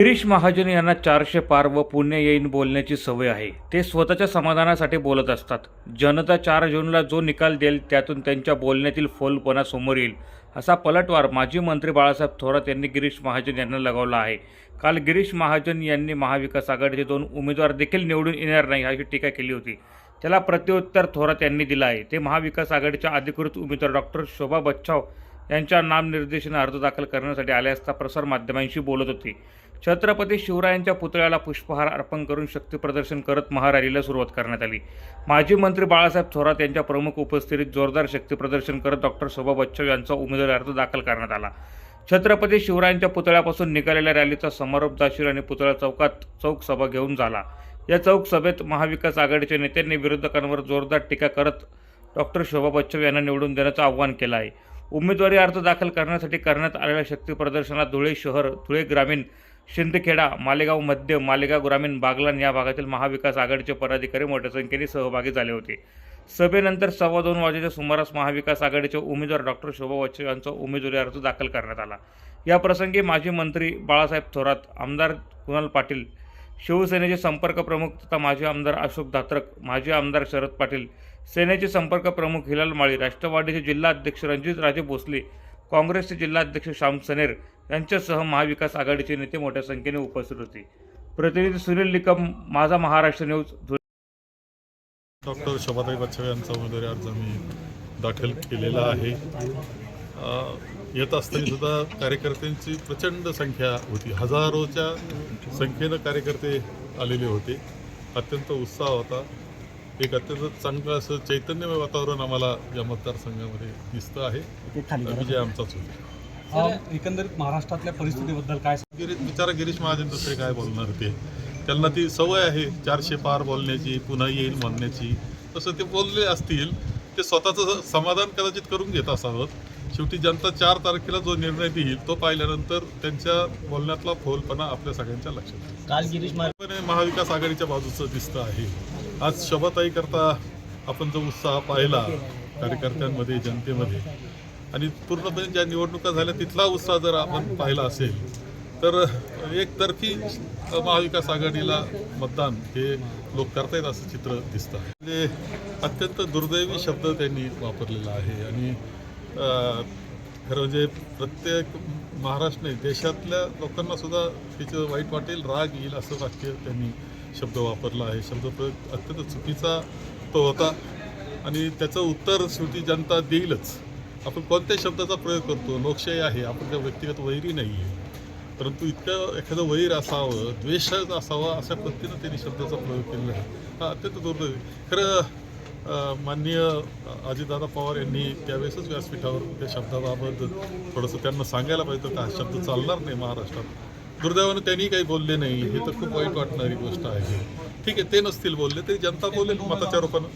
गिरीश महाजन यांना चारशे पार व पुण्य येईन बोलण्याची सवय आहे. ते स्वतःच्या समाधानासाठी बोलत असतात. जनता चार जूनला जो निकाल देईल त्यातून त्यांच्या बोलण्यातील फोलपणा समोर येईल असा पलटवार माजी मंत्री बाळासाहेब थोरात यांनी गिरीश महाजन यांना लगावला आहे. काल गिरीश महाजन यांनी महाविकास आघाडीचे दोन उमेदवार देखील निवडून येणार नाही अशी टीका केली होती. त्याला प्रत्युत्तर थोरात यांनी दिलं आहे. ते महाविकास आघाडीच्या अधिकृत उमेदवार डॉक्टर शोभा बच्छाव यांच्या नामनिर्देशन अर्ज दाखल करण्यासाठी आले असता प्रसारमाध्यमांशी बोलत होते. छत्रपती शिवरायांच्या पुतळ्याला पुष्पहार अर्पण करून शक्तीप्रदर्शन करत महारॅलीला सुरुवात करण्यात आली. माजी मंत्री बाळासाहेब थोरात यांच्या प्रमुख उपस्थितीत जोरदार शक्तीप्रदर्शन करत डॉक्टर शोभा बच्चव यांचा उमेदवारी अर्ज दाखल करण्यात आला. छत्रपती शिवरायांच्या पुतळ्यापासून निघालेल्या रॅलीचा समारोप दाशीर आणि पुतळा चौकात चौक सभा घेऊन झाला. या चौक सभेत महाविकास आघाडीच्या नेत्यांनी विरोधकांवर जोरदार टीका करत डॉक्टर शोभा बच्चव यांना निवडून देण्याचं आवाहन केलं आहे. उमेदवारी अर्ज दाखल करण्यासाठी करण्यात आलेल्या शक्ती प्रदर्शनात धुळे शहर धुळे ग्रामीण शिंदखेडा मालेगाव मध्य मालेगाव ग्रामीण बागलान या भागातील महाविकास आघाडीचे पदाधिकारी मोठ्या संख्येने सहभागी झाले होते. सभेनंतर सव्वा दोन वाजेच्या सुमारास महाविकास आघाडीचे उमेदवार डॉक्टर शोभा बच्चे यांचा उमेदवारी अर्ज दाखल करण्यात आला. या प्रसंगी माजी मंत्री बाळासाहेब थोरात आमदार कुणाल पाटील शिवसेनेचे संपर्क प्रमुख तथा माजी आमदार अशोक धात्रक माजी आमदार शरद पाटील सेनेचे संपर्क प्रमुख हिलाल माळी राष्ट्रवादीचे जिल्हा अध्यक्ष रणजित राजे भोसले काँग्रेसचे जिल्हाध्यक्ष श्याम सनेर यांच्यासह महाविकास आघाडीचे नेते मोठ्या संख्येने उपस्थित होते. प्रतिनिधी सुनील निकम माझा महाराष्ट्र न्यूज डॉक्टर शोभाताई बच्छाव यांचा उमेदवारी अर्ज मी दाखल केलेला आहे. येत असताना सुद्धा कार्यकर्त्यांची प्रचंड संख्या होती. हजारोच्या संख्येनं कार्यकर्ते आलेले होते. अत्यंत उत्साह होता. एक अत्यंत चांगलं असं चैतन्यमय वातावरण आम्हाला या मतदारसंघामध्ये दिसतं आहे. विजय आमचाच होता. अ, एकंदरीत महाराष्ट्रातल्या परिस्थितीबद्दल काय गिरीश बिचारा गिरीश महाजन दुसरे काय बोलणार ते? त्यांना ती सवय आहे चारशे पार बोलण्याची पुन्हा येईल म्हणण्याची. तसं ते बोलले असतील ते स्वतःचं समाधान कदाचित करून घेत असावं. शेवटी जनता चार तारखेला जो निर्णय देईल तो पाहिल्यानंतर त्यांच्या बोलण्यातला फोलपणा आपल्या सगळ्यांच्या लक्षात काल गिरीश महाराज पण महाविकास आघाडीच्या बाजूचं दिसतं आहे. आज शबाताई करता आपण जो उत्साह पाहिला कार्यकर्त्यांमध्ये जनतेमध्ये आणि पूर्णपणे ज्या निवडणुका झाल्या तिथला उत्साह जर आपण पाहिला असेल तर एकतर्फी महाविकास आघाडीला मतदान हे लोक करतायत असं चित्र दिसतं म्हणजे अत्यंत दुर्दैवी शब्द त्यांनी वापरलेला आहे. आणि खरं म्हणजे प्रत्येक महाराष्ट्र नाही देशातल्या लोकांना सुद्धा तिचं वाईट वाटेल राग येईल असं वाक्य त्यांनी शब्द वापरला आहे. शब्द प्रयोग अत्यंत चुकीचा तो होता. आणि त्याचं उत्तर शेवटी जनता देईलच. आपण कोणत्या शब्दाचा प्रयोग करतो लोकशाही आहे आपण त्या व्यक्तिगत वैरी नाही आहे परंतु इतकं एखादं वैर असावं द्वेषच असावा अशा पद्धतीनं त्यांनी शब्दाचा प्रयोग केलेला आहे. हा अत्यंत दुर्दैवी. खरं माननीय अजितदादा पवार यांनी त्यावेळेसच व्यासपीठावर त्या शब्दाबाबत थोडंसं त्यांना सांगायला पाहिजे तर का हा शब्द चालणार नाही महाराष्ट्रात. दुर्दैवानं त्यांनी काही बोलले नाही. हे तर खूप वाईट वाटणारी गोष्ट आहे. ठीक आहे ते नसतील बोलले तरी जनता बोलेल मताच्या रूपानं.